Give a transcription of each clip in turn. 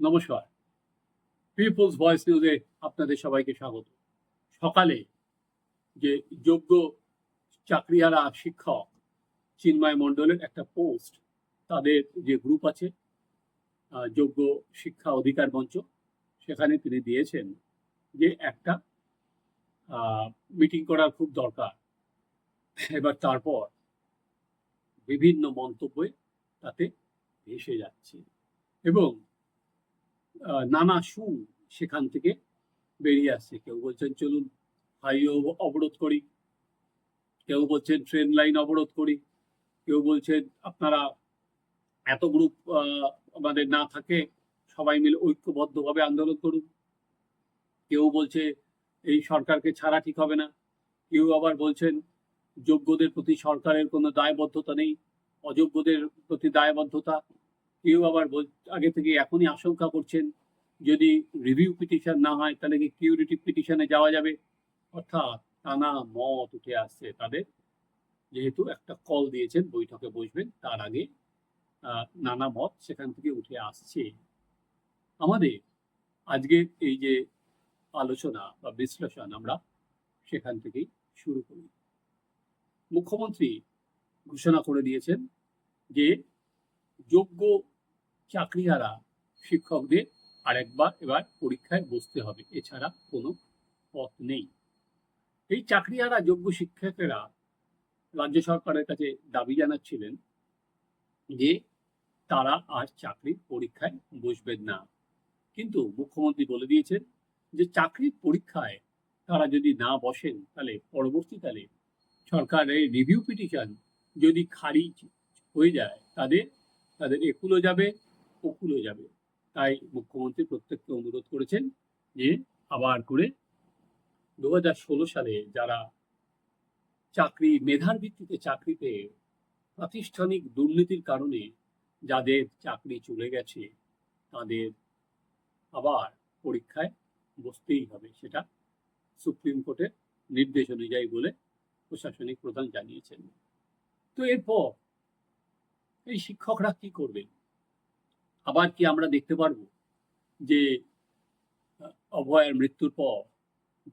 নমস্কার। People's voice নিউজে আপনাদের সবাইকে স্বাগত। সকালে যে যোগ্য চাকরিহারা শিক্ষক চিন্ময় মণ্ডলের একটা পোস্ট, তাদের যে গ্রুপ আছে যোগ্য শিক্ষা অধিকার মঞ্চ, সেখানে তিনি দিয়েছেন যে একটা মিটিং করার খুব দরকার। এবার তারপর বিভিন্ন মন্তব্যে তাতে ভেসে যাচ্ছে। এবং নানা সুর সেখান থেকে বেরিয়ে আসছে কেউ বলছেন, চলুন হাইওয়ে অবরোধ করি। কেউ বলছেন, ট্রেন লাইন অবরোধ করি। কেউ বলছেন, আপনারা এত গ্রুপ আমাদের না থাকে, সবাই মিলে ঐক্যবদ্ধভাবে আন্দোলন করুন। কেউ বলছে, এই সরকারকে ছাড়া ঠিক হবে না। কেউ আবার বলছেন, যোগ্যদের প্রতি সরকারের কোনো দায়বদ্ধতা নেই। অযোগ্যদের প্রতি দায়বদ্ধতা কেউ আবার আগে থেকে এখনই আশঙ্কা করছেন, যদি রিভিউ পিটিশন না হয়, তাহলে কি কিউরিটিভ পিটিশনে যাওয়া যাবে? অর্থাৎ টানা মত উঠে আসছে তাদের, যেহেতু একটা কল দিয়েছেন, বৈঠকে বসবেন, তার আগে নানা মত সেখান থেকে উঠে আসছে। আমাদের আজকের এই যে আলোচনা বা বিশ্লেষণ আমরা সেখান থেকেই শুরু করি। মুখ্যমন্ত্রী ঘোষণা করে দিয়েছেন যে যোগ্য চাকরিহারা শিক্ষকদের আরেকবার এবার পরীক্ষায় বসতে হবে। এছাড়া কোনো পথ নেই। এই চাকরিহারা যোগ্য শিক্ষকেরা রাজ্য সরকারের কাছে দাবি জানাচ্ছিলেন যে তারা আর চাকরির পরীক্ষায় বসবেন না। কিন্তু মুখ্যমন্ত্রী বলে দিয়েছেন যে চাকরির পরীক্ষায় তারা যদি না বসেন, তাহলে পরবর্তীকালে সরকারের রিভিউ পিটিশন যদি খারিজ হয়ে যায়, তাদের তাদের একুলো যাবে ওকুলো যাবে। তাই মুখ্যমন্ত্রী প্রত্যেককে অনুরোধ করেছেন যে আবার করে দু হাজার ষোলো সালে যারা চাকরি, মেধার ভিত্তিতে চাকরি পেয়ে প্রাতিষ্ঠানিক দুর্নীতির কারণে যাদের চাকরি চলে গেছে, তাদের আবার পরীক্ষায় বসতেই হবে সেটা সুপ্রিম কোর্টের নির্দেশ অনুযায়ী বলে প্রশাসনিক প্রধান জানিয়েছেন। তো এরপর এই শিক্ষকরা কি করবেন আবার কি আমরা দেখতে পারব যে অভয়ের মৃত্যুর পর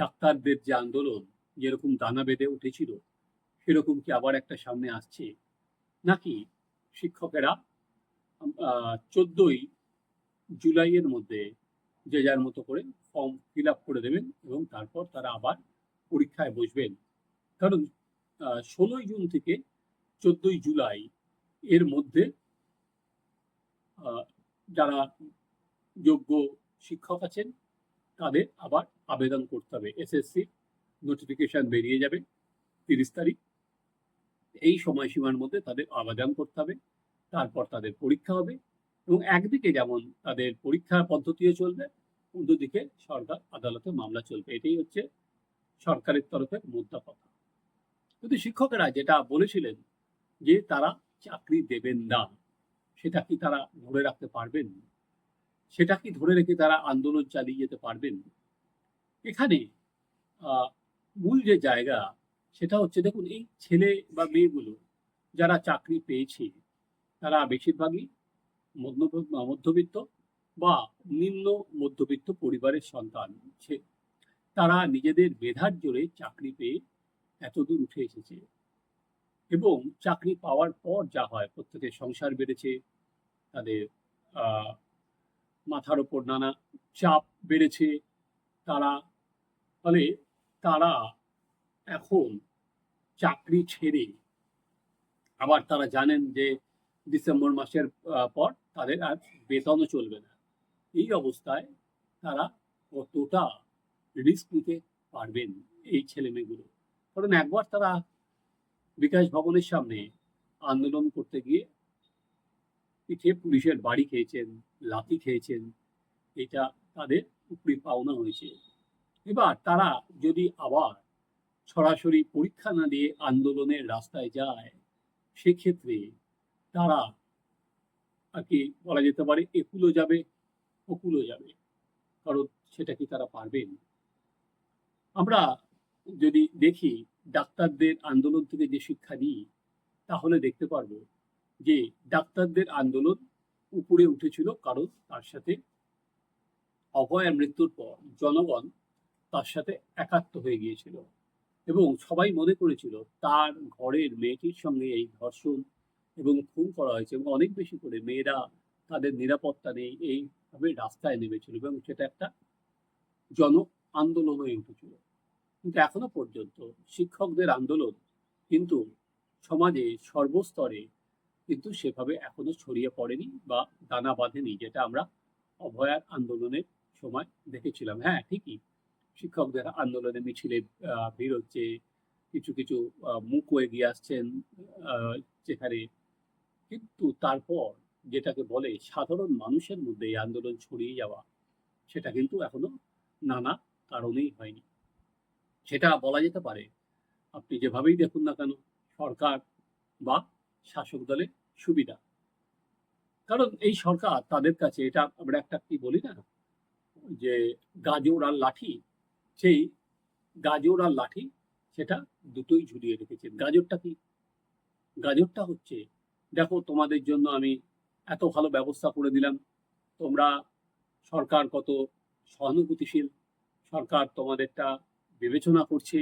ডাক্তারদের যে আন্দোলন যেরকম দানা বেঁধে উঠেছিল, সেরকম কি আবার একটা সামনে আসছে? নাকি শিক্ষকেরা চোদ্দই জুলাইয়ের মধ্যে যে যার মতো করে ফর্ম ফিল আপ করে দেবেন এবং তারপর তারা আবার পরীক্ষায় বসবেন। কারণ ষোলোই জুন থেকে চোদ্দই জুলাই এর মধ্যে যারা যোগ্য শিক্ষক আছেন, তাদের আবার আবেদন করতে হবে। এসএসসি নোটিফিকেশন বেরিয়ে যাবে তিরিশ তারিখ। এই সময়সীমার মধ্যে তাদের আবেদন করতে হবে, তারপর তাদের পরীক্ষা হবে এবং একদিকে যেমন তাদের পরীক্ষার পদ্ধতিও চলবে, অন্যদিকে সরকার আদালতে মামলা চলবে। এটাই হচ্ছে সরকারের তরফে মুদ্রা কথা। কিন্তু শিক্ষকেরা যেটা বলেছিলেন যে তারা চাকরি দেবেন না, সেটা কি তারা ধরে রাখতে পারবেন? সেটা কি ধরে রেখে তারা আন্দোলন চালিয়ে যেতে পারবেন? এখানে মূল যে জায়গা, সেটা হচ্ছে দেখুন, এই ছেলে বা মেয়েগুলো যারা চাকরি পেয়েছে, তারা বেশিরভাগই মধ্য- মধ্যবিত্ত বা নিম্ন মধ্যবিত্ত পরিবারের সন্তান। তারা নিজেদের মেধার জোরে চাকরি পেয়ে এতদূর উঠে এসেছে। এবং চাকরি পাওয়ার পর যা হয় প্রত্যেকের সংসার বেড়েছে, তাদের মাথার ওপর নানা চাপ বেড়েছে, তারা, ফলে তারা এখন চাকরি ছেড়ে, আবার তারা জানেন যে ডিসেম্বর মাসের পর তাদের আর বেতনও চলবে না। এই অবস্থায় তারা কতটা রিস্ক নিতে পারবেন এই ছেলেমেয়েগুলো? কারণ একবার তারা বিকাশ ভবনের সামনে আন্দোলন করতে গিয়ে পিঠে পুলিশের বাড়ি খেয়েছেন, লাথি খেয়েছেন, এটা তাদের উপরি পাওনা হয়েছে। এবার তারা যদি আবার সরাসরি পরীক্ষা না দিয়ে আন্দোলনের রাস্তায় যায়, সেক্ষেত্রে তারা আর কি বলা যেতে পারে একুলো যাবে ওকুলো যাবে। কারণ সেটা কি তারা পারবেন? আমরা যদি দেখি ডাক্তারদের আন্দোলন থেকে যে শিক্ষা নিই তাহলে দেখতে পারব যে ডাক্তারদের আন্দোলন উপরে উঠেছিল কারণ তার সাথে অভয়ের মৃত্যুর পর জনগণ তার সাথে একাত্ম হয়ে গিয়েছিল এবং সবাই মনে করেছিল তার ঘরের মেয়েটির সঙ্গে এই ধর্ষণ এবং খুন করা হয়েছে এবং অনেক বেশি করে মেয়েরা তাদের নিরাপত্তা নেই, এইভাবে রাস্তায় নেমেছিল এবং সেটা একটা জন আন্দোলন হয়ে উঠেছিল। কিন্তু এখনও পর্যন্ত শিক্ষকদের আন্দোলন কিন্তু সমাজে সর্বস্তরে কিন্তু সেভাবে এখনও ছড়িয়ে পড়েনি বা দানা বাঁধেনি, যেটা আমরা অভয়ার আন্দোলনের সময় দেখেছিলাম। হ্যাঁ ঠিকই। শিক্ষকদের আন্দোলনে মিছিলে ভিড় হচ্ছে কিছু কিছু মুখও এগিয়ে আসছেন যেখানে কিন্তু তারপর যেটাকে বলে সাধারণ মানুষের মধ্যে এই আন্দোলন ছড়িয়ে যাওয়া, সেটা কিন্তু এখনও নানা কারণেই হয়নি। সেটা বলা যেতে পারে। আপনি যেভাবেই দেখুন না কেন, সরকার বা শাসক দলের সুবিধা। কারণ এই সরকার তাদের কাছে এটা আমরা একটা কি বলি না, যে গাজর আর লাঠি, সেই গাজর আর লাঠি সেটা দুটোই ঝুলিয়ে রেখেছে। গাজরটা কি? গাজরটা হচ্ছে, দেখো তোমাদের জন্য আমি এত ভালো ব্যবস্থা করে দিলাম, তোমরা সরকার কত সহানুভূতিশীল, সরকার তোমাদেরটা বিবেচনা করছে।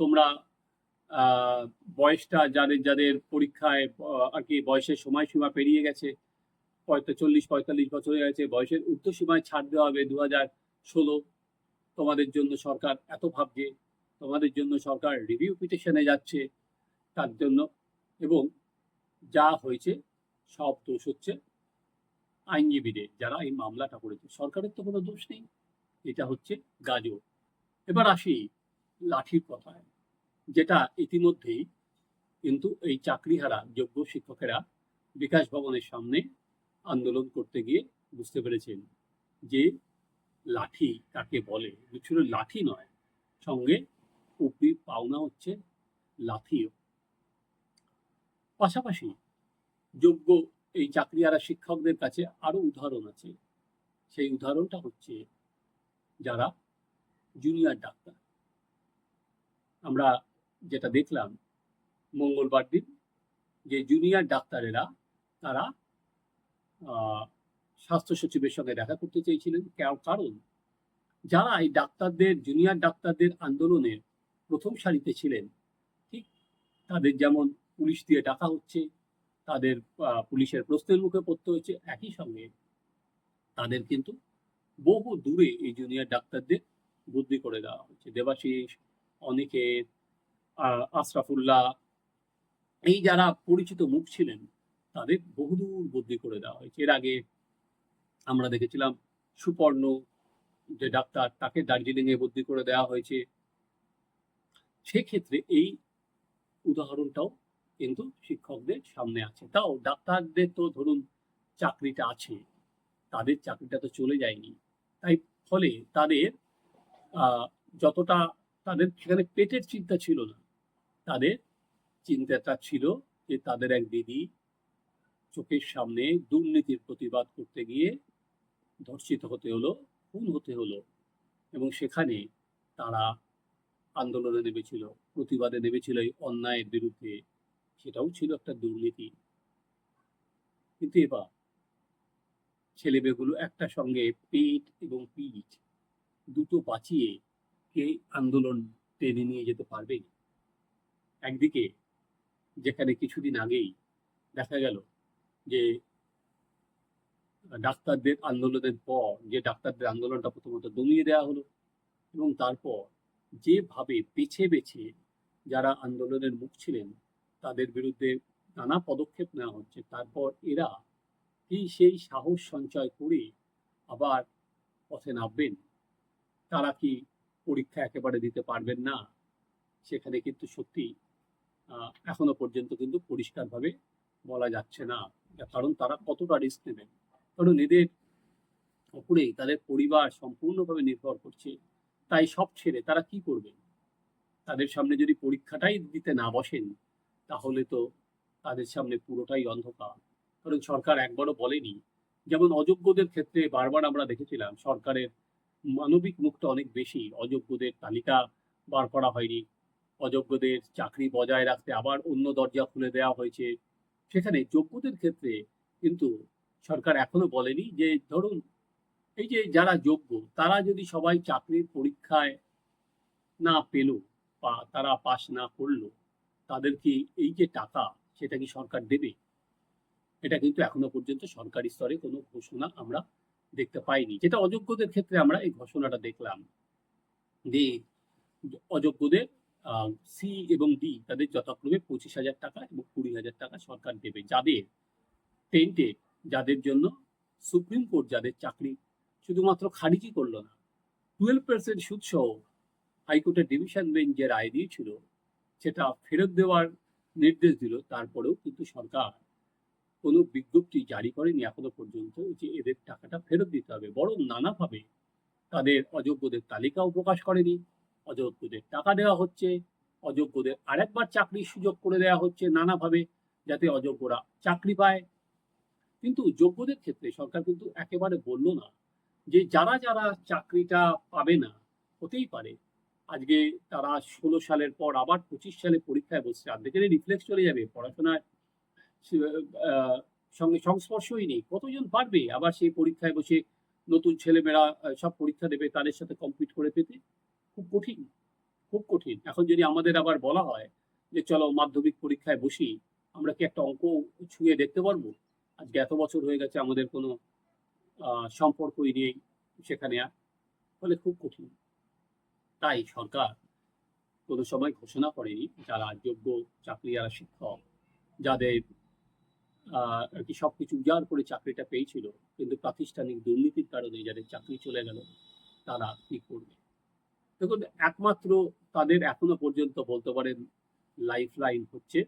তোমরা বয়সটা যাদের যাদের পরীক্ষায় আর কি বয়সের সময়সীমা পেরিয়ে গেছে হয়তো চল্লিশ, পঁয়তাল্লিশ বছর হয়ে গেছে, বয়সের ঊর্ধ্বসীমায় ছাড় দেওয়া হবে দু হাজার ষোলো। তোমাদের জন্য সরকার এত ভাবছে, তোমাদের জন্য সরকার রিভিউ পিটিশনে যাচ্ছে তার জন্য এবং যা হয়েছে সব দোষ হচ্ছে আইনজীবীদের, যারা এই মামলাটা করেছে। সরকারের তো কোনো দোষ নেই, এটা হচ্ছে গাজর এবার আসি লাঠির কথায়, যেটা ইতিমধ্যেই কিন্তু এই চাকরিহারা যোগ্য শিক্ষকেরা বিকাশ ভবনের সামনে আন্দোলন করতে গিয়ে বুঝতে পেরেছেন যে লাঠি কাকে বলে। শুধু লাঠি নয়, সঙ্গে উপরি পাওনা হচ্ছে লাঠিও। পাশাপাশি যোগ্য এই চাকরিয়ারা শিক্ষকদের কাছে আরও উদাহরণ আছে। সেই উদাহরণটা হচ্ছে যারা জুনিয়র ডাক্তার আমরা যেটা দেখলাম, মঙ্গলবার দিন যে জুনিয়র ডাক্তারেরা তারা স্বাস্থ্য সচিবের সঙ্গে দেখা করতে চেয়েছিলেন। কারণ যারা এই ডাক্তারদের জুনিয়র ডাক্তারদের আন্দোলনের প্রথম সারিতে ছিলেন, ঠিক তাদের যেমন পুলিশ দিয়ে ডাকা হচ্ছে, তাদের পুলিশের প্রশ্নের মুখে পড়তে হচ্ছে, একই সঙ্গে তাদের কিন্তু বহু দূরে এই জুনিয়র ডাক্তারদের বদলি করে দেওয়া হচ্ছে। দেবাশিস অনিকেত আশরাফুল্লাহ, এই যারা পরিচিত মুখ ছিলেন, তাদের বহুদূর বদলি করে দেওয়া হয়েছে। এর আগে আমরা দেখেছিলাম সুপর্ণ, যে ডাক্তার, তাকে দার্জিলিং এ বদলি করে দেওয়া হয়েছে। সেক্ষেত্রে এই উদাহরণটাও কিন্তু শিক্ষকদের সামনে আছে। তাও ডাক্তারদের তো ধরুন চাকরিটা আছে, তাদের চাকরিটা তো চলে যায়নি। তাই ফলে তাদের যতটা তাদের সেখানে পেটের চিন্তা ছিল না। তাদের চিন্তাটা ছিল যে তাদের এক দিদি চোখের সামনে দুর্নীতির প্রতিবাদ করতে গিয়ে ধর্ষিত হতে হলো, খুন হতে হলো এবং সেখানে তারা আন্দোলনে নেমেছিল, প্রতিবাদে নেমেছিল এই অন্যায়ের বিরুদ্ধে। সেটাও ছিল একটা দুর্নীতি। কিন্তু এবার ছেলেমেয়েগুলো একটা সঙ্গে পেট এবং পিঠ দুটো বাঁচিয়ে কে আন্দোলন টেনে নিয়ে যেতে পারবে? একদিকে, যেখানে কিছুদিন আগেই দেখা গেল যে ডাক্তারদের আন্দোলনের পর, যে ডাক্তারদের আন্দোলনটা প্রথমত দমিয়ে দেওয়া হলো এবং তারপর যেভাবে বেছে বেছে যারা আন্দোলনের মুখ ছিলেন, তাদের বিরুদ্ধে নানা পদক্ষেপ নেওয়া হচ্ছে, তারপর এরা কি সেই সাহস সঞ্চয় করে আবার পথে নামবেন। তারা কি পরীক্ষা একেবারে দিতে পারবেন না? সেখানে কিন্তু সত্যি এখনও পর্যন্ত কিন্তু পরিষ্কারভাবে বলা যাচ্ছে না। কারণ তারা কতটা রিস্ক নেবেন কারণ এদের উপরেই তাদের পরিবার সম্পূর্ণভাবে নির্ভর করছে। তাই সব ছেড়ে তারা কি করবে? তাদের সামনে যদি পরীক্ষাটাই দিতে না বসেন, তাহলে তো তাদের সামনে পুরোটাই অন্ধকার। কারণ সরকার একবারও বলেনি। যেমন অযোগ্যদের ক্ষেত্রে বারবার আমরা দেখেছিলাম, সরকারের মানবিক মুখটা অনেক বেশি। অযোগ্যদের তালিকা বার করা হয়নি। অযোগ্যদের চাকরি বজায় রাখতে আবার অন্য দরজা খুলে দেওয়া হয়েছে। সেখানে যোগ্যদের ক্ষেত্রে কিন্তু সরকার এখনও বলেনি যে, ধরুন, এই যে যারা যোগ্য, তারা যদি সবাই চাকরির পরীক্ষায় না পেল বা তারা পাশ না করল, তাদের কি এই যে টাকা, সেটা কি সরকার দেবে? এটা কিন্তু এখনও পর্যন্ত সরকারি স্তরে কোনো ঘোষণা আমরা দেখতে পাইনি। যেটা অযোগ্যদের ক্ষেত্রে আমরা এই ঘোষণাটা দেখলাম যে অযোগ্যদের সি এবং ডি তাদের যথাক্রমে পঁচিশ হাজার টাকা এবং কুড়ি হাজার টাকা সরকার দেবে। যাদের টেন্টেড যাদের জন্য সুপ্রিম কোর্ট যাদের চাকরি শুধুমাত্র খারিজই করল না টুয়েলভ পার্সেন্ট সুদ সহ হাইকোর্টের ডিভিশন বেঞ্চ যে রায় দিয়েছিল, সেটা ফেরত দেওয়ার নির্দেশ দিল। তারপরেও কিন্তু সরকার কোনো বিজ্ঞপ্তি জারি করেনি এখনও পর্যন্ত যে এদের টাকাটা ফেরত দিতে হবে। বরং নানাভাবে তাদের অযোগ্যদের তালিকাও প্রকাশ করেনি, অযোগ্যদের টাকা দেওয়া হচ্ছে, অযোগ্যদের আরেকবার চাকরির সুযোগ করে দেওয়া হচ্ছে নানাভাবে যাতে অযোগ্যরা চাকরি পায়। কিন্তু যোগ্যদের ক্ষেত্রে সরকার কিন্তু একেবারে বলল না যে যারা যারা চাকরিটা পাবে না, হতেই পারে। আজকে তারা ষোলো সালের পর আবার পঁচিশ সালে পরীক্ষায় বসছে অর্ধেকের রিফ্লেক্স চলে যাবে, পড়াশোনায় সঙ্গে সংস্পর্শই নেই। কতজন পারবে আবার সেই পরীক্ষায় বসে নতুন ছেলেমেয়েরা সব পরীক্ষা দেবে তাদের সাথে কমপ্লিট করে পেতে? খুব কঠিন খুব কঠিন। এখন যদি আমাদের আবার বলা হয় যে, চলো মাধ্যমিক পরীক্ষায় বসি, আমরা কি একটা অঙ্ক ছুঁয়ে দেখতে পারব? আজকে এত বছর হয়ে গেছে আমাদের কোনো সম্পর্কই নেই সেখানে আর। ফলে খুব কঠিন। তাই সরকার কোনো সময় ঘোষণা করেনি যারা যোগ্য চাকরি যারা শিক্ষক, যাদের আর কি সবকিছু উজাড় করে চাকরিটা পেয়েছিল, কিন্তু প্রাতিষ্ঠানিক দুর্নীতির কারণে যাদের চাকরি চলে গেল, তারা কি করবে? দেখুন, একমাত্র তাদের এখনও পর্যন্ত বলতে পারেন লাইফ লাইন হচ্ছে,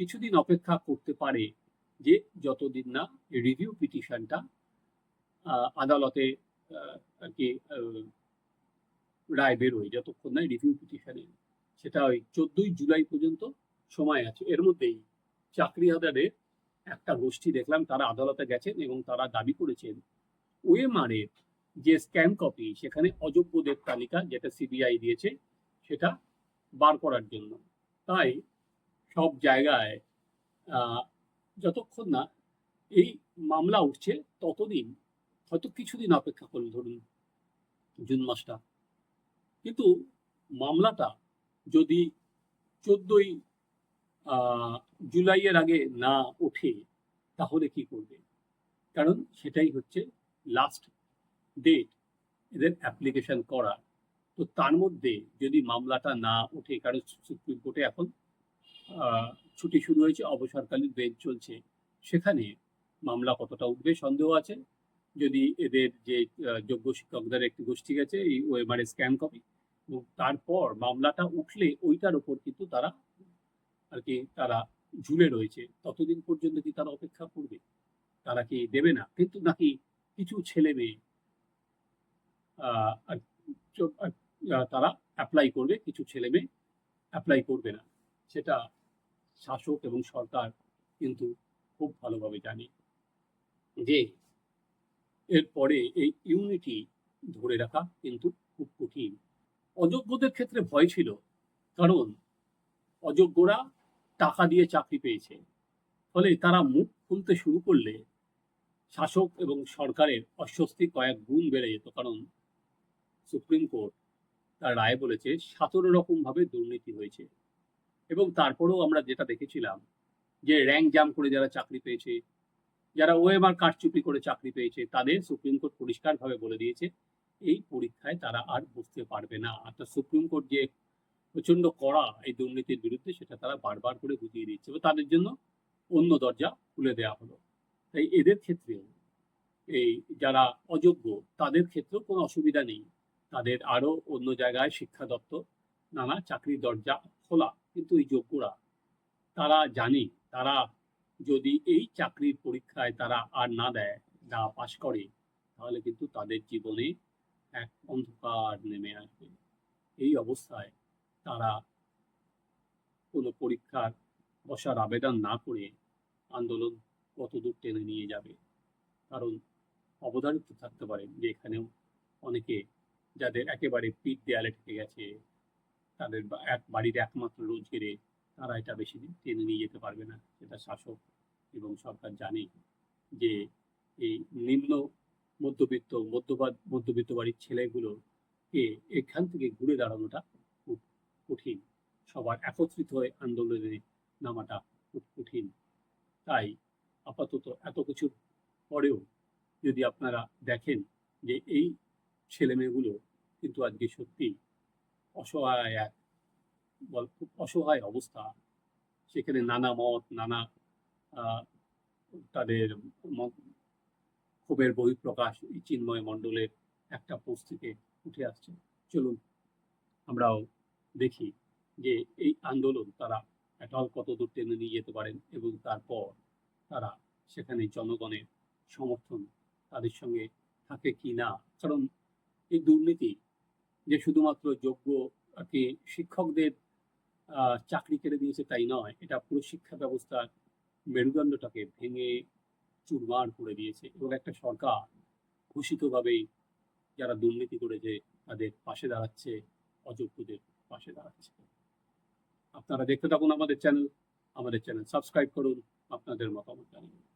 কিছুদিন অপেক্ষা করতে পারে যে যতদিন না রিভিউ পিটিশনটা আদালতে আর কি রায় বেরোয় যতক্ষণ না রিভিউ পিটিশনে সেটা ওই চোদ্দই জুলাই পর্যন্ত সময় আছে। এর মধ্যেই চাকরি আদারে একটা গোষ্ঠী দেখলাম, তারা আদালতে গেছেন এবং তারা দাবি করেছেন ওএমআর-এর যে স্ক্যান কপি, সেখানে অযোগ্যদের তালিকা যেটা সিবিআই দিয়েছে, সেটা বার করার জন্য। তাই সব জায়গায় যতক্ষণ না এই মামলা উঠছে, ততদিন, হয়তো কিছুদিন অপেক্ষা করুন, ধরুন, জুন মাসটা। কিন্তু মামলাটা যদি চোদ্দই জুলাইয়ের আগে না ওঠে, তাহলে কি করবে? কারণ সেটাই হচ্ছে লাস্ট ডেট এদের অ্যাপ্লিকেশন করা। তো তার মধ্যে যদি মামলাটা না ওঠে, কারণ সুপ্রিম কোর্টে এখন ছুটি শুরু হয়েছে, অবসরকালীন বেঞ্চ চলছে, সেখানে মামলা কতটা উঠবে সন্দেহ আছে। যদি এদের যে যোগ্য শিক্ষকদের একটি গোষ্ঠী গেছে, এই ওএমআর স্ক্যান কপি এবং তারপর মামলাটা উঠলে ওইটার উপর কিন্তু তারা আর কি তারা ঝুলে রয়েছে, ততদিন পর্যন্ত কি তারা অপেক্ষা করবে? তারা কি দেবে না? কিন্তু নাকি কিছু ছেলে মেয়ে তারা অ্যাপ্লাই করবে, কিছু ছেলে মেয়ে অ্যাপ্লাই করবে না। সেটা শাসক এবং সরকার কিন্তু খুব ভালোভাবে জানে যে এরপরে এই ইউনিটি ধরে রাখা কিন্তু খুব কঠিন। অযোগ্যদের ক্ষেত্রে ভয় ছিল, কারণ অযোগ্যরা টাকা দিয়ে চাকরি পেয়েছে। ফলে তারা মুখ খুলতে শুরু করলে শাসক এবং সরকারের অস্বস্তি কয়েক গুণ বেড়ে যেত। কারণ সুপ্রিম কোর্ট তার রায় বলেছে, সতেরো রকম ভাবে দুর্নীতি হয়েছে। এবং তারপরেও আমরা যেটা দেখেছিলাম যে র্যাঙ্ক জাম করে যারা চাকরি পেয়েছে, যারা ওএমআর কারচুপি করে চাকরি পেয়েছে, তাদের সুপ্রিম কোর্ট পরিষ্কারভাবে বলে দিয়েছে, এই পরীক্ষায় তারা আর বসতে পারবে না। অর্থাৎ সুপ্রিম কোর্ট যে প্রচণ্ড কড়া এই দুর্নীতির বিরুদ্ধে সেটা তারা বারবার করে বুঝিয়ে দিচ্ছে এবং তাদের জন্য অন্য দরজা খুলে দেওয়া হলো। তাই এদের ক্ষেত্রেও এই যারা অযোগ্য, তাদের ক্ষেত্রেও কোনো অসুবিধা নেই। তাদের আরও অন্য জায়গায় শিক্ষা দপ্তর, নানা চাকরির দরজা খোলা। কিন্তু এই যোগ্যরা, তারা জানে, তারা যদি এই চাকরির পরীক্ষায় তারা আর না দেয়, না পাশ করে, তাহলে কিন্তু তাদের জীবনে এক অন্ধকার নেমে আসবে। এই অবস্থায় তারা কোনো পরীক্ষার বসার আবেদন না করে আন্দোলন কতদূর টেনে নিয়ে যাবে? কারণ অবধারিত থাকতে পারে যে এখানেও অনেকে যাদের একেবারে পিঠ দেয়ালে ঠেকে গেছে, তাদের এক বাড়ির একমাত্র রোজগেরে তারা এটা বেশি দিন টেনে নিয়ে যেতে পারবে না। সেটা শাসক এবং সরকার জানে যে এই নিম্ন মধ্যবিত্ত মধ্যবাদ মধ্যবিত্ত বাড়ির ছেলেগুলোকে এখান থেকে ঘুরে দাঁড়ানোটা কঠিন। সবার একত্রিত হয়ে আন্দোলনে নামাটা খুব কঠিন। তাই আপাতত এত কিছুর পরেও যদি আপনারা দেখেন যে এই ছেলেমেয়েগুলো কিন্তু আজকে সত্যি অসহায় এক বল খুব অসহায় অবস্থা। সেখানে নানা মত, নানা তাদের ক্ষোভের বহিঃপ্রকাশ এই চিন্ময় মণ্ডলের একটা পোস্ট থেকে উঠে আসছে। চলুন আমরাও দেখি যে এই আন্দোলন তারা একাল কত দূর টেনে নিয়ে যেতে পারেন এবং তারপর তারা সেখানে জনগণের সমর্থন তাদের সঙ্গে থাকে কি না? কারণ এই দুর্নীতি যে শুধুমাত্র যোগ্য কি শিক্ষকদের চাকরি কেড়ে দিয়েছে তাই নয়, এটা পুরো শিক্ষা ব্যবস্থার মেরুদণ্ডটাকে ভেঙে চুরমার করে দিয়েছে এবং একটা সরকার ঘোষিতভাবেই যারা দুর্নীতি করেছে তাদের পাশে দাঁড়াচ্ছে অযোগ্যদের। পাশে দাঁড়াচ্ছে। আপনারা দেখতে থাকুন আমাদের চ্যানেল আমাদের চ্যানেল সাবস্ক্রাইব করুন আপনাদের মতামত জানান।